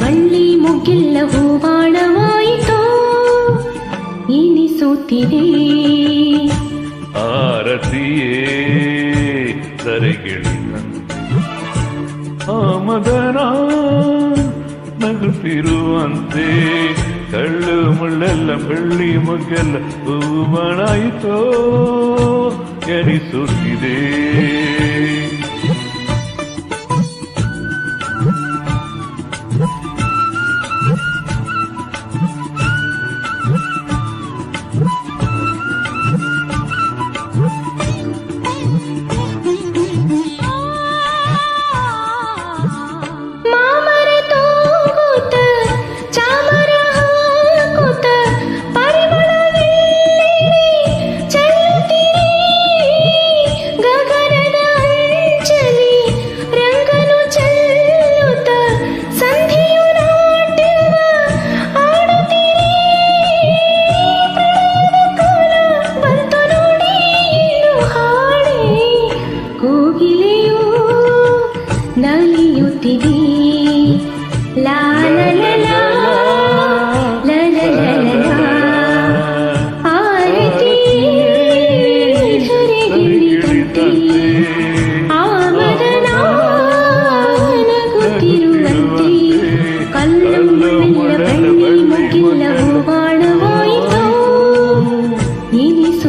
ಬಳ್ಳಿ ಮುಗ್ಗೆಲ್ಲ ಹೂವಾಣವಾಯಿತೋ ಎನಿಸುತ್ತಿದೆ ಆರತಿಯೇ ಧರೆಗಿಳಿದಂತೆ ಆಮದನ ನಗುತ್ತಿರುವಂತೆ ಕಳ್ಳು ಮುಳ್ಳೆಲ್ಲ ಬೆಳ್ಳಿ ಮೊಗ್ಗೆಲ್ಲ ಹೂವಣಾಯಿತೋ ಎನಿಸುತ್ತಿದೆ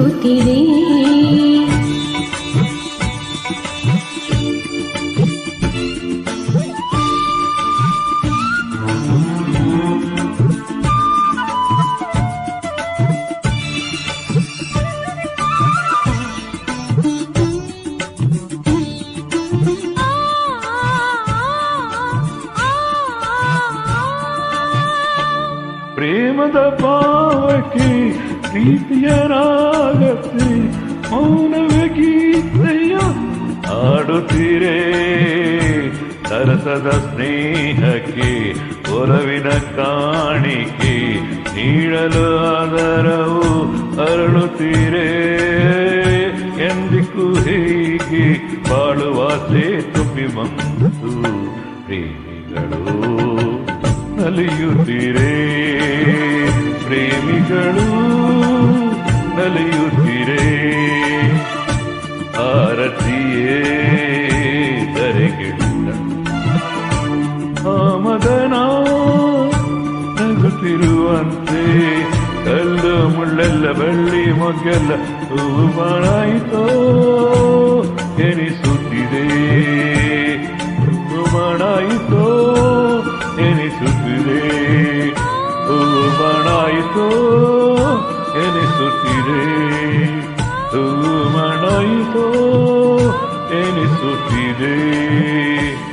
ಎನಿಸುತ್ತಿದೆ ಪ್ರೇಮದ ಭಾವಕ್ಕೆ ಪ್ರೀತಿಯ ರಾಗತಿ ಮೌನವೇ ಗೀತೆಯ ಆಡುತ್ತೀರೇ ಸರಸದ ಸ್ನೇಹಕ್ಕೆ ಒಲವಿನ ಕಾಣಿಕೆ, ನೀಡಲು ಆದರವು ಅರಳುತ್ತೀರೇ. ಎಂದಿಗೂ ಹೀಗೆ ಬಾಳುವಾಸೆ ತುಂಬಿ ಬಂತು ಪ್ರೇಮಿಗಳು ನಲಿಯುತ್ತೀರೇ. ಪ್ರೇಮಿಗಳು ನಲಿಯುತ್ತೀರೇ ಆರತಿಯೇ ಧರೆಗಿಳಿದ ಆಮದನ ನಗುತ್ತಿರುವಂತೆ ಕಲ್ಲು ಮುಳ್ಳೆಲ್ಲ ಬೆಳ್ಳಿ ಮೊಗ್ಗೆಲ್ಲ ಹೂವು ಮಾಡಾಯಿತೋ Cristo, en su.